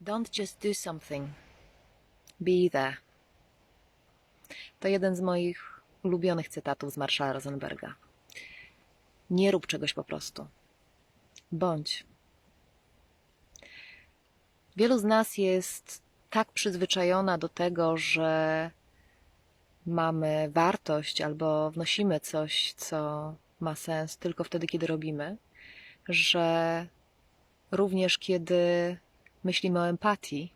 Don't just do something. Be there. To jeden z moich ulubionych cytatów z Marszala Rosenberga. Nie rób czegoś po prostu. Bądź. Wielu z nas jest tak przyzwyczajona do tego, że mamy wartość albo wnosimy coś, co ma sens tylko wtedy, kiedy robimy, że również kiedy myślimy o empatii,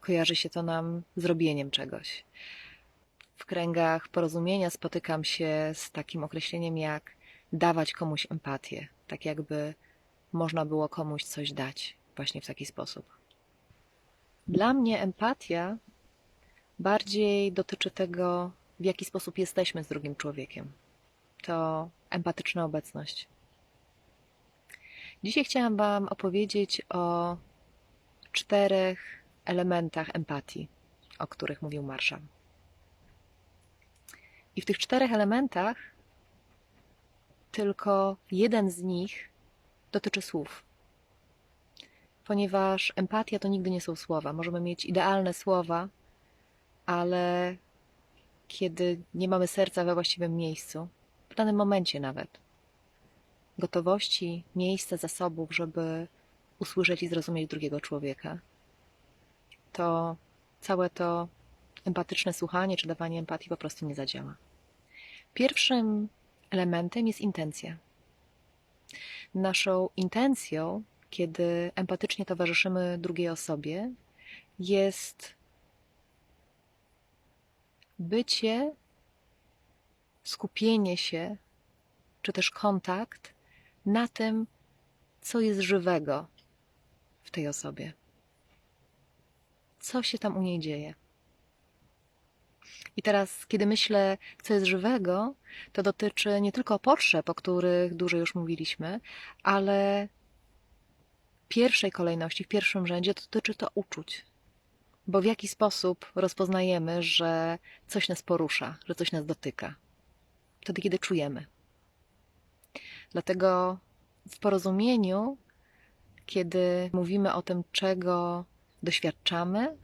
kojarzy się to nam z robieniem czegoś. W kręgach porozumienia spotykam się z takim określeniem jak dawać komuś empatię, tak jakby można było komuś coś dać właśnie w taki sposób. Dla mnie empatia bardziej dotyczy tego, w jaki sposób jesteśmy z drugim człowiekiem. To empatyczna obecność. Dzisiaj chciałam Wam opowiedzieć o czterech elementach empatii, o których mówił Marshall. I w tych czterech elementach tylko jeden z nich dotyczy słów. Ponieważ empatia to nigdy nie są słowa. Możemy mieć idealne słowa, ale kiedy nie mamy serca we właściwym miejscu, w danym momencie nawet, gotowości, miejsca, zasobów, żeby usłyszeć i zrozumieć drugiego człowieka, to całe to empatyczne słuchanie czy dawanie empatii po prostu nie zadziała. Pierwszym elementem jest intencja. Naszą intencją, kiedy empatycznie towarzyszymy drugiej osobie, jest bycie, skupienie się, czy też kontakt na tym, co jest żywego w tej osobie. Co się tam u niej dzieje. I teraz, kiedy myślę, co jest żywego, to dotyczy nie tylko potrzeb, o których dużo już mówiliśmy, ale pierwszej kolejności, w pierwszym rzędzie dotyczy to uczuć. Bo w jaki sposób rozpoznajemy, że coś nas porusza, że coś nas dotyka? Wtedy, kiedy czujemy. Dlatego w porozumieniu, kiedy mówimy o tym, czego doświadczamy,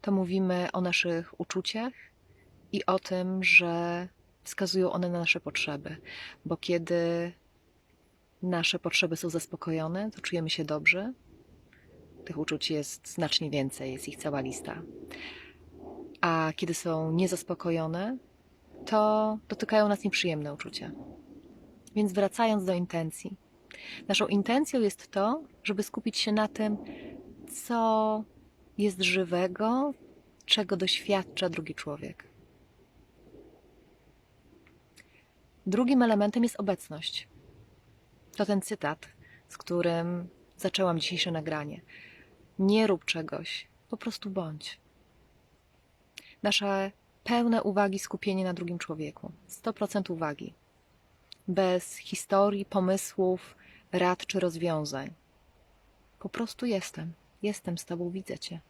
to mówimy o naszych uczuciach i o tym, że wskazują one na nasze potrzeby. Bo kiedy nasze potrzeby są zaspokojone, to czujemy się dobrze. Tych uczuć jest znacznie więcej, jest ich cała lista. A kiedy są niezaspokojone, to dotykają nas nieprzyjemne uczucia. Więc wracając do intencji. Naszą intencją jest to, żeby skupić się na tym, co jest żywego, czego doświadcza drugi człowiek. Drugim elementem jest obecność. To ten cytat, z którym zaczęłam dzisiejsze nagranie. Nie rób czegoś, po prostu bądź. Nasze pełne uwagi skupienie na drugim człowieku. 100% uwagi. Bez historii, pomysłów, rad czy rozwiązań. Po prostu jestem. Jestem z Tobą, widzę Cię.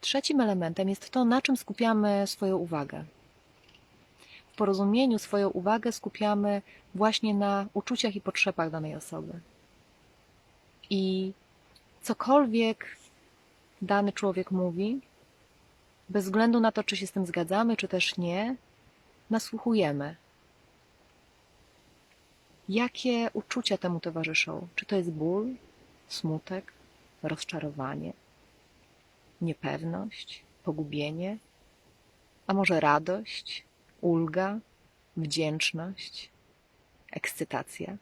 Trzecim elementem jest to, na czym skupiamy swoją uwagę. W porozumieniu swoją uwagę skupiamy właśnie na uczuciach i potrzebach danej osoby. I cokolwiek dany człowiek mówi, bez względu na to, czy się z tym zgadzamy, czy też nie, nasłuchujemy. Jakie uczucia temu towarzyszą? Czy to jest ból, smutek, rozczarowanie, niepewność, pogubienie, a może radość, ulga, wdzięczność, ekscytacja?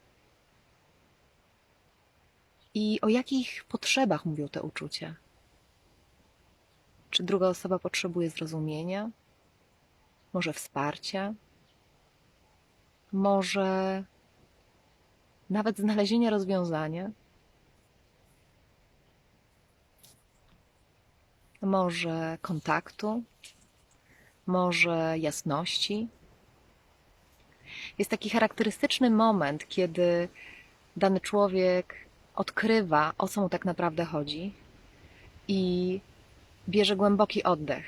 I o jakich potrzebach mówią te uczucia? Czy druga osoba potrzebuje zrozumienia? Może wsparcia? Może nawet znalezienia rozwiązania? Może kontaktu? Może jasności? Jest taki charakterystyczny moment, kiedy dany człowiek odkrywa, o co mu tak naprawdę chodzi i bierze głęboki oddech.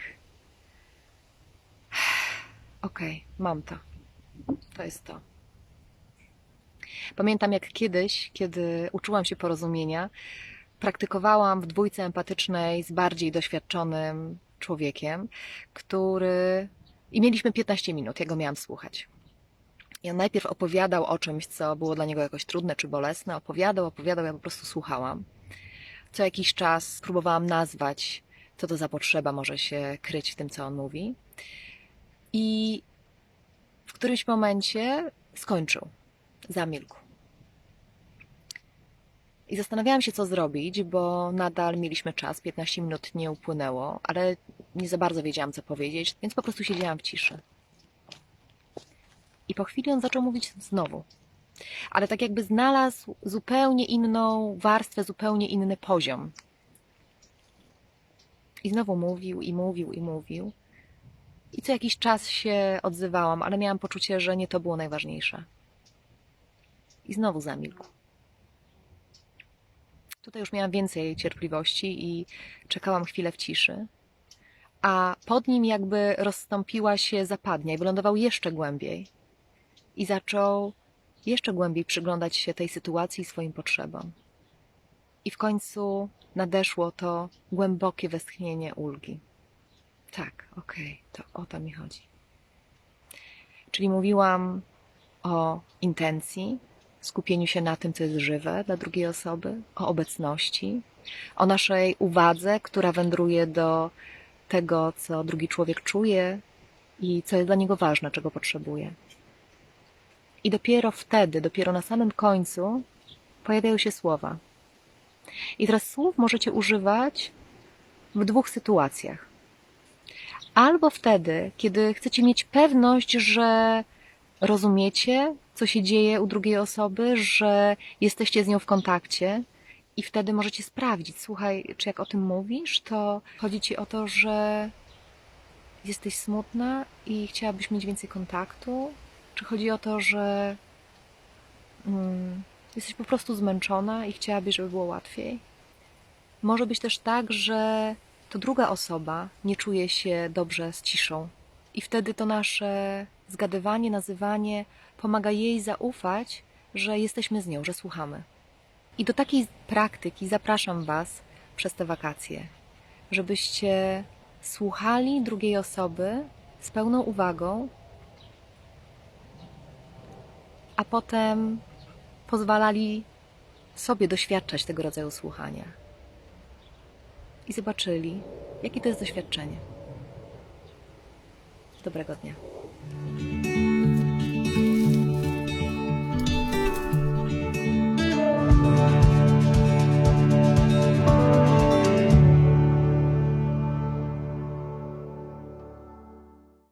Okej, mam to. To jest to. Pamiętam jak kiedyś, kiedy uczyłam się porozumienia, praktykowałam w dwójce empatycznej z bardziej doświadczonym człowiekiem, który. I mieliśmy 15 minut, ja go miałam słuchać. I on najpierw opowiadał o czymś, co było dla niego jakoś trudne czy bolesne. Opowiadał, opowiadał, ja po prostu słuchałam. Co jakiś czas próbowałam nazwać, co to za potrzeba może się kryć w tym, co on mówi. I w którymś momencie skończył, zamilkł. I zastanawiałam się, co zrobić, bo nadal mieliśmy czas, 15 minut nie upłynęło, ale nie za bardzo wiedziałam, co powiedzieć, więc po prostu siedziałam w ciszy. I po chwili on zaczął mówić znowu. Ale tak jakby znalazł zupełnie inną warstwę, zupełnie inny poziom. I znowu mówił, i mówił, i mówił. I co jakiś czas się odzywałam, ale miałam poczucie, że nie to było najważniejsze. I znowu zamilkł. Tutaj już miałam więcej cierpliwości i czekałam chwilę w ciszy. A pod nim jakby rozstąpiła się zapadnia i wylądował jeszcze głębiej. I zaczął jeszcze głębiej przyglądać się tej sytuacji i swoim potrzebom. I w końcu nadeszło to głębokie westchnienie ulgi. Tak, okej, to o to mi chodzi. Czyli mówiłam o intencji, skupieniu się na tym, co jest żywe dla drugiej osoby, o obecności, o naszej uwadze, która wędruje do tego, co drugi człowiek czuje i co jest dla niego ważne, czego potrzebuje. I dopiero wtedy, dopiero na samym końcu pojawiają się słowa. I teraz słów możecie używać w dwóch sytuacjach. Albo wtedy, kiedy chcecie mieć pewność, że rozumiecie, co się dzieje u drugiej osoby, że jesteście z nią w kontakcie i wtedy możecie sprawdzić, słuchaj, czy jak o tym mówisz, to chodzi ci o to, że jesteś smutna i chciałabyś mieć więcej kontaktu, czy chodzi o to, że mm, jesteś po prostu zmęczona i chciałabyś, żeby było łatwiej? Może być też tak, że to druga osoba nie czuje się dobrze z ciszą. I wtedy to nasze zgadywanie, nazywanie pomaga jej zaufać, że jesteśmy z nią, że słuchamy. I do takiej praktyki zapraszam Was przez te wakacje, żebyście słuchali drugiej osoby z pełną uwagą, a potem pozwalali sobie doświadczać tego rodzaju słuchania i zobaczyli, jakie to jest doświadczenie. Dobrego dnia.